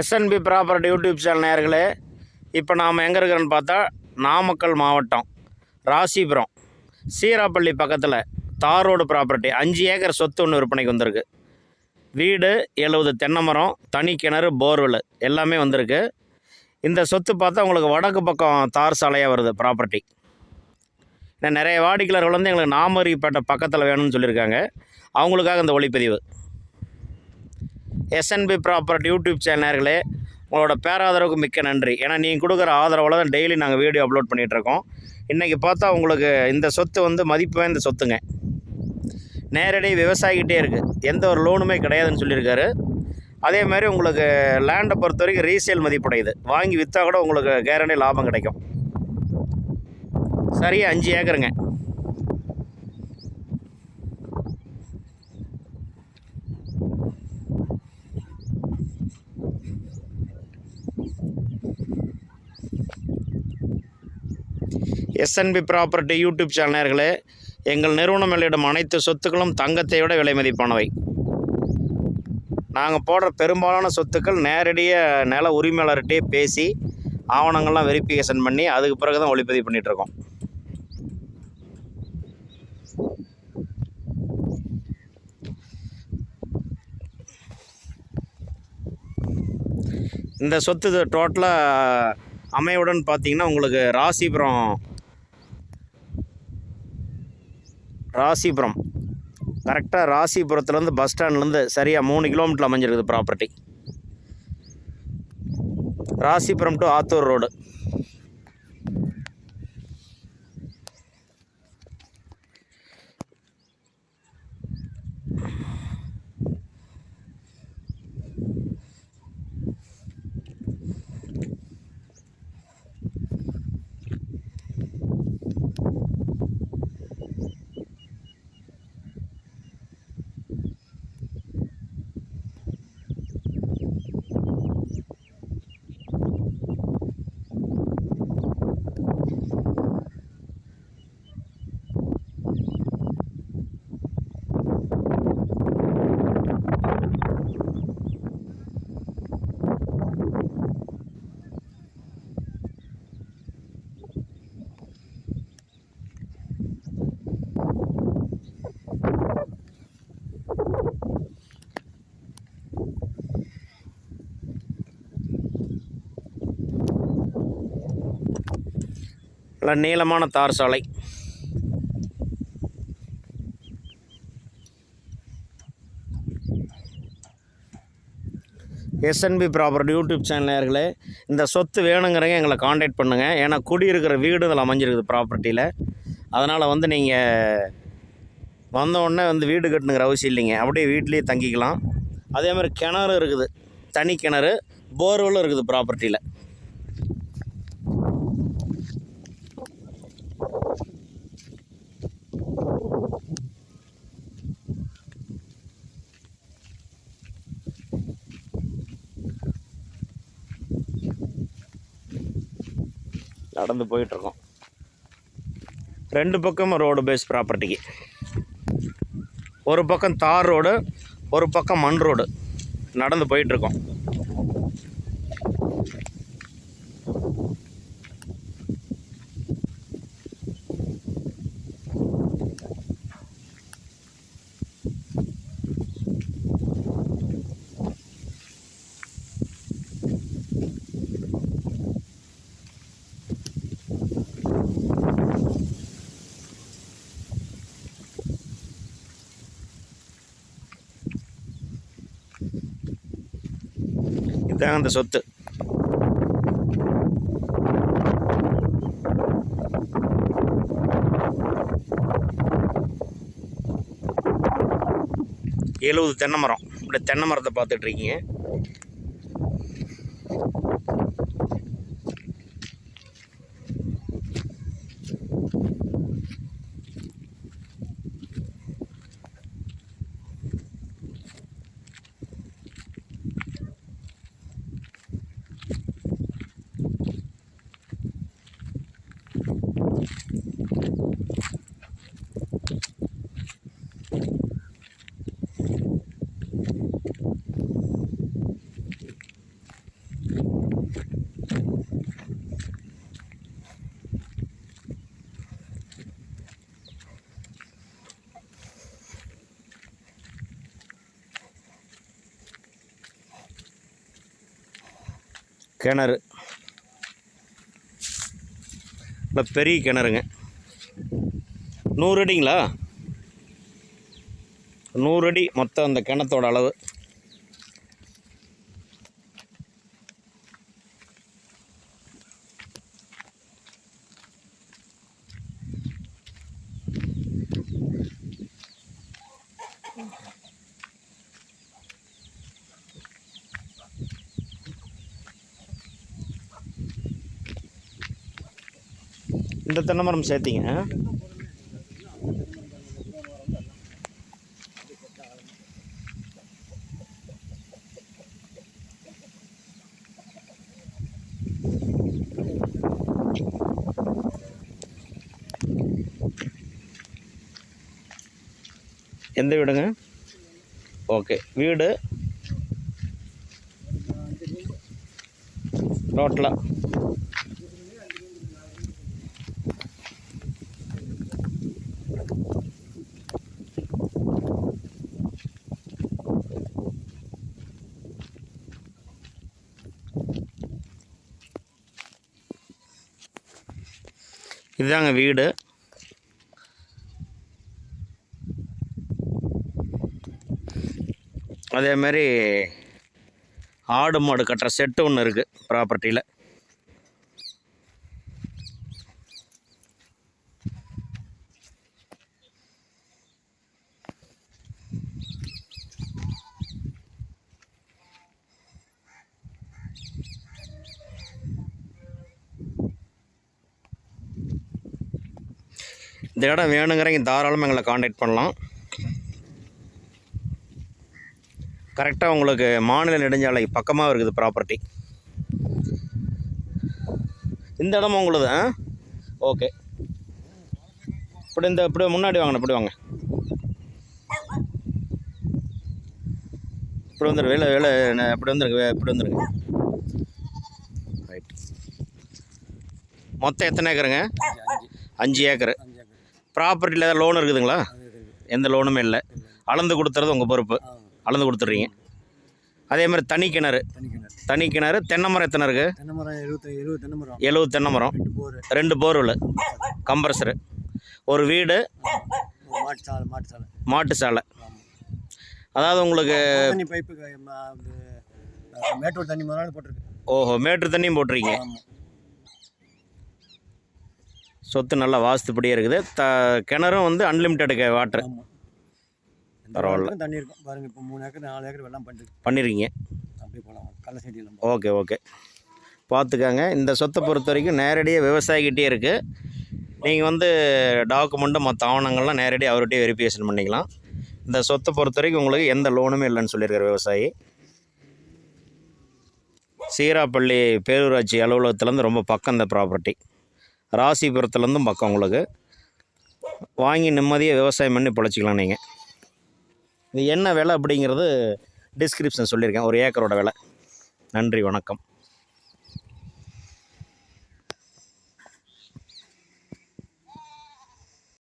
SNP property YouTube channel நேர்களே இப்போ நாம் எங்கே இருக்கிறோன்னு பார்த்தா நாமக்கல் மாவட்டம் ராசிபுரம். சீராப்பள்ளி பக்கத்தில் தார் ரோடு ப்ராப்பர்ட்டி அஞ்சு ஏக்கர் சொத்து ஒன்று விற்பனைக்கு வந்திருக்கு. வீடு எழுபது தென்னை மரம் தனி கிணறு போர்வெல் எல்லாமே வந்திருக்கு. இந்த சொத்து பார்த்தா உங்களுக்கு வடக்கு பக்கம் தார் சாலையாக வருது ப்ராப்பர்ட்டி நிறைய வாடிக்கையாளர்கள் வந்து எங்களுக்கு நாமரிப்பேட்டை பக்கத்தில் வேணும்னு சொல்லியிருக்காங்க. அவங்களுக்காக இந்த ஒளிப்பதிவு. எஸ்என்பி ப்ராப்பர்ட்டி யூடியூப் சேனல்களே உங்களோட பேராதரவுக்கு மிக்க நன்றி. ஏன்னா நீங்கள் கொடுக்குற ஆதரவில் தான் டெய்லி நாங்கள் வீடியோ அப்லோட் பண்ணிகிட்ருக்கோம் இன்றைக்கி பார்த்தா உங்களுக்கு இந்த சொத்து வந்து மதிப்பு வாய்ந்த சொத்துங்க. நேரடி விவசாயிக்கிட்டே இருக்குது எந்த ஒரு லோனுமே கிடையாதுன்னு சொல்லியிருக்காரு. அதே மாதிரி உங்களுக்கு லேண்டை பொறுத்த வரைக்கும் ரீசேல் மதிப்புடையது. வாங்கி விற்றா கூட உங்களுக்கு கேரண்டி லாபம் கிடைக்கும். சரியாக அஞ்சு ஏக்கருங்க. எஸ்என்பி ப்ராப்பர்ட்டி யூடியூப் சேனல்களே எங்கள் நிறுவனம் வெளியிடும் அனைத்து சொத்துக்களும் தங்கத்தை விட விலை மதிப்பானவை. நாங்கள் போடுற பெரும்பாலான சொத்துக்கள் நேரடியாக நில உரிமையாளர்கிட்டே பேசி ஆவணங்கள்லாம் வெரிஃபிகேஷன் பண்ணி அதுக்கு பிறகு தான் ஒளிப்பதிவு பண்ணிகிட்ருக்கோம் இந்த சொத்து டோட்டலாக அமையவுடன் பார்த்தீங்கன்னா உங்களுக்கு ராசிபுரம் ராசிபுரம். கரெக்டாக ராசிபுரத்துலேருந்து பஸ் ஸ்டாண்ட்லேருந்து சரியாக மூணு கிலோமீட்டர் அமைஞ்சிருக்குது property Rasipuram to Attur road நல்ல நீளமான தார் சாலை. எஸ்என்பி ப்ராப்பர்ட்டி யூடியூப் சேனல் நேயர்களே இந்த சொத்து வேணுங்கிறவங்க எங்களை காண்டாக்ட் பண்ணுங்கள் ஏன்னா குடியிருக்கிற வீடு இதில் அமைஞ்சிருக்குது ப்ராப்பர்ட்டியில் அதனால் வந்து நீங்கள் வந்த வந்து வீடு கட்டணுங்கிற அவசியம் இல்லைங்க. அப்படியே வீட்லேயே தங்கிக்கலாம். அதே மாதிரி கிணறு இருக்குது. தனி கிணறு போர்வெல்லும் இருக்குது ப்ராப்பர்ட்டியில் நடந்து போயிட்டுருக்கோம். ரெண்டு பக்கமும் ரோடு பேஸ் ப்ராப்பர்ட்டிக்கு ஒரு பக்கம் தார் ரோடு ஒரு பக்கம் மண் ரோடு நடந்து போயிட்டுருக்கோம். இதுதாங்க அந்த சொத்து. எழுபது தென்னை மரம். இப்படி தென்னை மரத்தை பார்த்துட்ருக்கீங்க கிணறு. இல்லை பெரிய கிணறுங்க. நூறு அடிங்களா? நூறு அடி மொத்தம் அந்த கிணத்தோட அளவு. இந்த தென்னை மரம் சேர்த்திங்க. எந்த வீடுங்க? ஓகே வீடு. டோட்டலாக இதுதாங்க வீடு. அதே மாதிரி ஆடு மாடு கட்டுற செட்டு ஒன்று இருக்குது ப்ராப்பர்ட்டியில் இந்த இடம் வேணுங்கிறவங்க தாராளமாக எங்களை காண்டாக்ட் பண்ணலாம். கரெக்டாக உங்களுக்கு மாநில நெடுஞ்சாலை பக்கமாக இருக்குது ப்ராப்பர்ட்டி இந்த இடமும் உங்களுது ஆ? ஓகே இப்படி இந்த இப்படி முன்னாடி வாங்கண்ணா இப்படி வாங்க. இப்படி வந்துரு வேலை வேலை இப்படி வந்துருங்க வே- இப்படி வந்துருங்க ரைட் மொத்தம் எத்தனை ஏக்கருங்க? அஞ்சு ஏக்கரு. ப்ராப்பர்ட்டியில் ஏதாவது லோன் இருக்குதுங்களா? எந்த லோனுமே இல்லை. அளந்து கொடுத்துறது உங்கள் பொறுப்பு. அளந்து கொடுத்துட்றீங்க. அதே மாதிரி தனி கிணறு. தனி கிணறு. தென்னை மரம் எத்தனை இருக்குது எழுபது தென்னை மரம். ரெண்டு போர். ரெண்டு போர்வெல் கம்ப்ரஸரு ஒரு வீடு. மாட்டு சாலை மாட்டு சாலை. மாட்டு சாலை. அதாவது உங்களுக்கு மேட்டூர் தண்ணி மரம் போட்டிருக்கு. ஓஹோ மேட்ரு தண்ணியும் போட்டிருக்கீங்க. சொத்து நல்லா வாஸ்துப்படியே இருக்குது. த கிணறும் வந்து அன்லிமிட்டெடு வாட்ரு பரவாயில்ல. தண்ணி இருக்கும். பாருங்க இப்போ மூணு ஏக்கர் நாலு ஏக்கர் வெள்ளம் பண்ணிட்டு பண்ணியிருக்கீங்க அப்படியே போகலாம் கடலை செடியெல்லாம் ஓகே ஓகே. பார்த்துக்கங்க. இந்த சொத்தை பொறுத்த வரைக்கும் நேரடியாக விவசாயிக்கிட்டே இருக்குது நீங்கள் வந்து டாக்குமெண்ட்டு மற்ற ஆவணங்கள்லாம் நேரடியாக அவர்கிட்டயே வெரிஃபிகேஷன் பண்ணிக்கலாம். இந்த சொத்தை பொறுத்த வரைக்கும் உங்களுக்கு எந்த லோனுமே இல்லைன்னு சொல்லியிருக்காரு விவசாயி. சீராப்பள்ளி பேரூராட்சி அலுவலகத்துலேருந்து ரொம்ப பக்கம் இந்த ப்ராப்பர்ட்டி ராசிபுரத்துலேருந்தும் பக்கம் உங்களுக்கு. வாங்கி நிம்மதியாக விவசாயம் பண்ணி பிழைச்சிக்கலாம் நீங்கள் இது என்ன விலை அப்படிங்கிறது டிஸ்கிரிப்ஷன் சொல்லியிருக்கேன். ஒரு ஏக்கரோட விலை. நன்றி வணக்கம்.